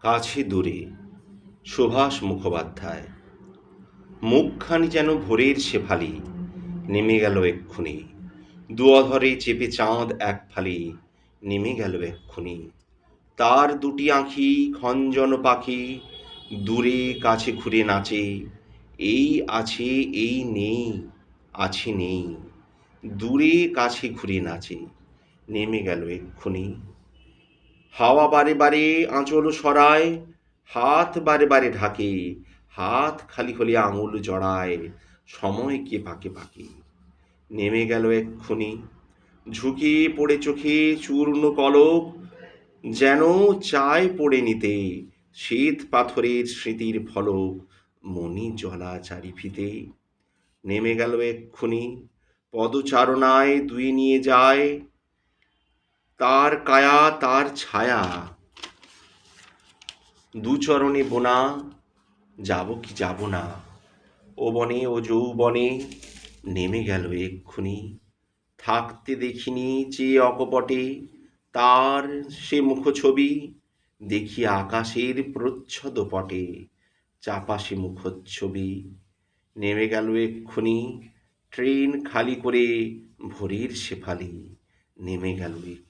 কাছে দূরে, সুভাষ মুখোপাধ্যায়। মুখখানি যেন ভোরের শেফালি নেমে গেল এক্ষুনি। দুঅধরে চেপে চাঁদ এক ফালি, নেমে গেল এক্ষুনি। তার দুটি আঁখি খঞ্জন পাখি, দূরে কাছে ঘুরে নাচে, এই আছে, এই নেই, আছে নেই। দূরে কাছে ঘুরে নাচে, নেমে গেল এক্ষুনি। হাওয়া বারে বারে আঁচল সরায়, হাত বারে বারে ঢাকে, হাত খালি হলে আঙুল জড়ায়, সময় কে পাকে পাকে। নেমে গেল এক্ষুনি, ঝুঁকে পড়ে চোখে চূর্ণ কলক, যেন চায় পড়ে নিতে শ্বেত পাথরের স্মৃতির ফলক, মনি জলা চারিফিতে নেমে গেল এক্ষুনি, পদচারণায় দুই নিয়ে যায় তার কায়া, তার ছায়া। দুচরণে বোনা, যাব কি যাব না। ও বনে, ও যৌবনে নেমে গেল এক্ষুনি। থাকতে দেখিনি যে অকপটে, তার সে মুখছবি দেখি আকাশের প্রচ্ছদ পটে চাপা সে মুখচ্ছবি। নেমে গেল এক্ষুনি, ট্রেন খালি করে ভোরের শেফালি, নেমে গেল এক্ষুনি।